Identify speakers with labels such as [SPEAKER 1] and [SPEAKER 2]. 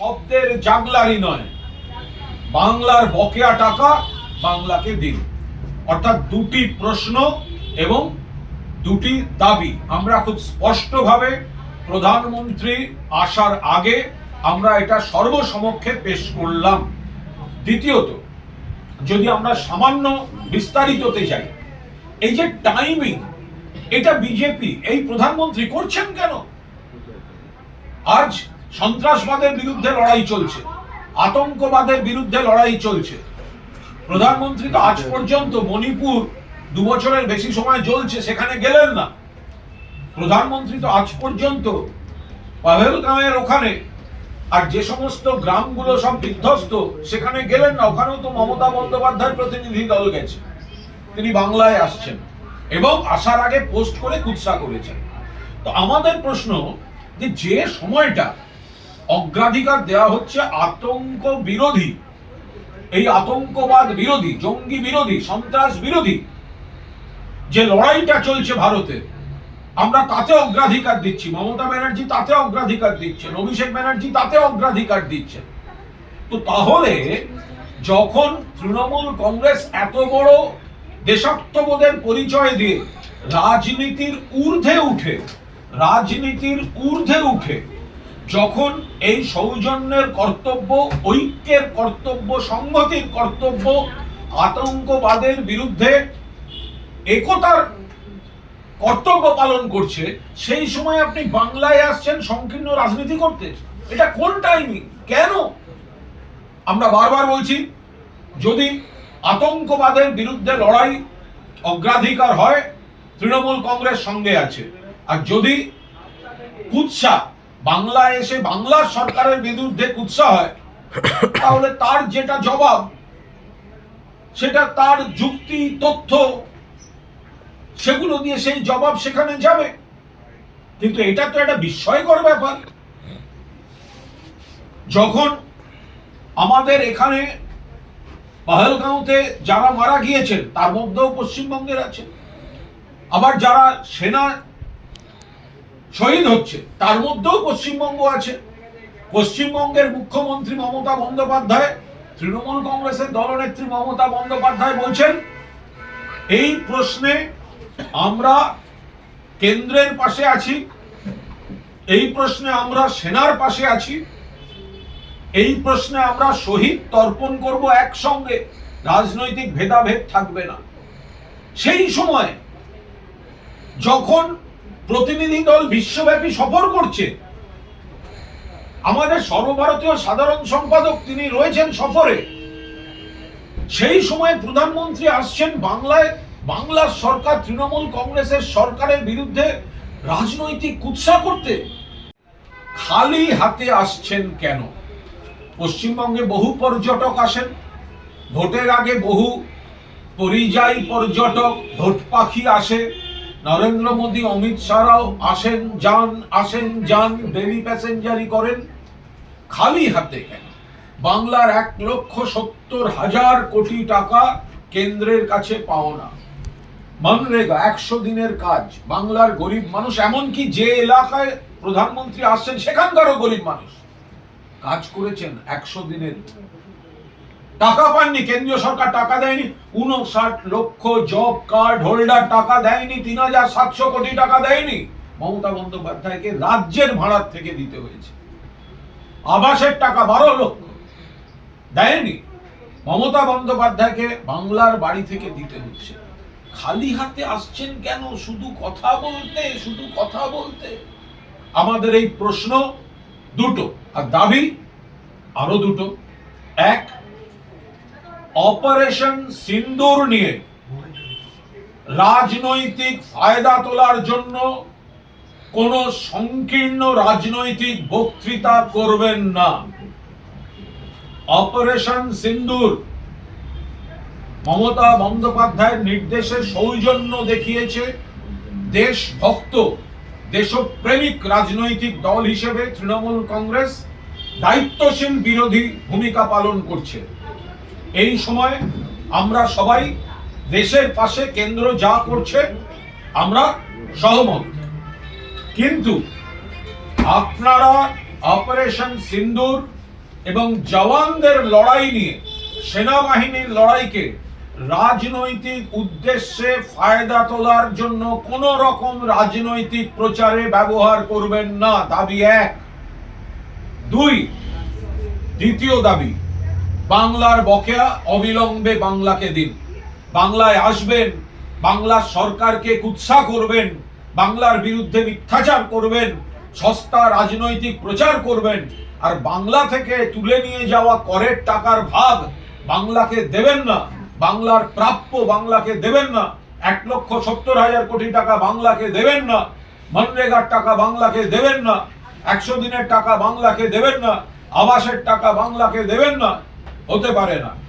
[SPEAKER 1] শব্দের জাগলারি নয়। বাংলার বকেয়া টাকা বাংলাকে দিন। অর্থাৎ দুটি প্রশ্ন এবং দুটি দাবি। আমরা খুব স্পষ্টভাবে প্রধানমন্ত্রী আসার আগে আমরা এটা সর্বসমক্ষে পেশ করলাম। দ্বিতীয়ত, যদি আমরা সামান্য বিস্তারিততে যাই, এই যে টাইমিং এটা বিজেপি, এই প্রধানমন্ত্রী করছেন কেন? আজ সন্ত্রাসবাদের বিরুদ্ধে লড়াই চলছে, আতঙ্কবাদের বিরুদ্ধে লড়াই চলছে। প্রধানমন্ত্রী তো আজ পর্যন্ত মণিপুর দু বছরের বেশি সময় জ্বলছে, সেখানে গেলেন না। প্রধানমন্ত্রী তো আজ পর্যন্ত পাহেলগাঁওয়ের ওখানে, আর যে সমস্ত গ্রামগুলো সব বিধ্বস্ত, সেখানে গেলেন না। ওখানেও তো মমতা বন্দ্যোপাধ্যায়ের প্রতিনিধি দল গেছে। তিনি বাংলায় আসছেন এবং আসার আগে পোস্ট করে কুৎসা করেছেন। তো আমাদের প্রশ্ন যে যে সময়টা অগ্রাধিকার দেওয়া হচ্ছে আতঙ্ক বিরোধী। এই আতঙ্কবাদ বিরোধী, জঙ্গি বিরোধী, সন্ত্রাস বিরোধী যে লড়াইটা চলছে ভারতে, আমরা তাতে অগ্রাধিকার দিচ্ছি। মমতা ব্যানার্জি তাতে অগ্রাধিকার দিচ্ছেন, অভিষেক ব্যানার্জি তাতে অগ্রাধিকার দিচ্ছেন। তো তাহলে যখন তৃণমূল কংগ্রেস এত বড় দেশাত্মবোধের পরিচয় দিয়ে রাজনীতির ঊর্ধ্বে উঠে, রাজনীতির ঊর্ধ্বে উঠে যখন এই সৌজন্যের কর্তব্য, ঐক্যের কর্তব্য, সংহতির কর্তব্য, আতঙ্কবাদের বিরুদ্ধে একতার কর্তব্য পালন করছে, সেই সময় আপনি বাংলায় আসছেন সংকীর্ণ রাজনীতি করতে। এটা কোন টাইমিং কেন? আমরা বারবার বলছি, যদি আতঙ্কবাদের বিরুদ্ধে লড়াই অগ্রাধিকার হয়, তৃণমূল কংগ্রেস সঙ্গে আছে। আর যদি কুৎসা বাংলায় এসে বাংলার সরকারের বিরুদ্ধে কুৎসা হয়, তাহলে তার যেটা জবাব, সেটা তার যুক্তি, তথ্য, সেগুলো দিয়ে সেই জবাব সেখানে যাবে। কিন্তু এটা তো একটা বিস্ময়কর ব্যাপার। যখন আমাদের এখানে পাহলগাঁওতে যারা মারা গিয়েছেন, তার মধ্যেও পশ্চিমবঙ্গের আছে। আবার যারা সেনা শহীদ হচ্ছে। তার মধ্যেও পশ্চিমবঙ্গ আছে। পশ্চিমবঙ্গের মুখ্যমন্ত্রী মমতা বন্দ্যোপাধ্যায়, তৃণমূল কংগ্রেসের দলনেত্রী মমতা বন্দ্যোপাধ্যায় বলছেন, এই প্রশ্নে আমরা কেন্দ্রের পাশে আছি, এই প্রশ্নে আমরা সেনার পাশে আছি, এই প্রশ্নে আমরা শহীদ তর্পণ করব একসঙ্গে, রাজনৈতিক ভেদাভেদ থাকবে না। সেই সময় যখন প্রতিনিধি দল বিশ্বব্যাপী সফর করছে। আমাদের সর্বভারতীয় সাধারণ সম্পাদক তিনি রয়েছেন সফরে। সেই সময় প্রধানমন্ত্রী আসছেন বাংলায়। বাংলার সরকার, তৃণমূল কংগ্রেসের সরকারের বিরুদ্ধে রাজনৈতিক কুৎসা করতে। খালি হাতে আসছেন কেন? পশ্চিমবঙ্গে বহু পর্যটক আসেন। ভোটের আগে বহু পরিযায়ী পর্যটক, ভোট পাখি আসে। নরেন্দ্র মোদী, অমিত শাহরাও আসেন, যান আসেন, যান ডেলি প্যাসেঞ্জারি করেন। খালি হাতে কেন? বাংলার এক লক্ষ সত্তর হাজার কোটি টাকা কেন্দ্রের কাছে পাওনা। মনরেগা, একশো দিনের কাজ। বাংলার গরিব মানুষ, এমনকি যে এলাকায় প্রধানমন্ত্রী আসছেন, সেখানকারও গরিব মানুষ। কাজ করেছেন একশো দিনের টাকা পাননি, কেন্দ্রীয় সরকার টাকা দেয়নি উনষাট লক্ষ জব কার্ড হোল্ডার টাকা দেয়নি, তিন হাজার সাতশো কোটি টাকা দেয়নি। মমতা বন্দ্যোপাধ্যায়কে রাজ্যের ভাড়ার থেকে দিতে হয়েছে। আবাসের টাকা বারো লক্ষ দেয়নি। মমতা বন্দ্যোপাধ্যায়কে বাংলার বাড়ি থেকে দিতে হচ্ছে। খালি হাতে আসছেন কেন? শুধু কথা বলতে, শুধু কথা বলতে। আমাদের এই প্রশ্ন দুটো, আর দাবি আরও দুটো। এক অপারেশন সিন্দুর নিয়ে রাজনৈতিক ফায়দা তোলার জন্য কোন সংকীর্ণ রাজনৈতিক বক্তৃতা করবেন না। অপারেশন সিন্দুর মমতা বন্দ্যোপাধ্যায়ের নির্দেশে সৌজন্য দেখিয়েছে দেশভক্ত, দেশপ্রেমিক রাজনৈতিক দল হিসেবে তৃণমূল কংগ্রেস দায়িত্বশীল বিরোধী ভূমিকা পালন করছে। এই সময় আমরা সবাই দেশের পাশে কেন্দ্র যা করছে, আমরা সহমত। কিন্তু আপনারা অপারেশন সিন্দুর এবং জওয়ানদের লড়াই নিয়ে, সেনাবাহিনীর লড়াইকে রাজনৈতিক উদ্দেশ্যে ফায়দা তোলার জন্য কোন রকম রাজনৈতিক প্রচারে ব্যবহার করবেন না, দাবি এক। দুই, দ্বিতীয় দাবি বাংলার বকেয়া অবিলম্বে বাংলাকে দিন। বাংলায় আসবেন, বাংলার সরকারকে কুৎসা করবেন, বাংলার বিরুদ্ধে মিথ্যাচার করবেন, সস্তা রাজনৈতিক প্রচার করবেন, আর বাংলা থেকে তুলে নিয়ে যাওয়া করের টাকার ভাগ বাংলাকে দেবেন না। বাংলার প্রাপ্য বাংলাকে দেবেন না। এক লক্ষ সত্তর হাজার কোটি টাকা বাংলাকে দেবেন না। মনরেগার টাকা বাংলাকে দেবেন না। একশো দিনের টাকা বাংলাকে দেবেন না। আবাসের টাকা বাংলাকে দেবেন না। হতে পারে না।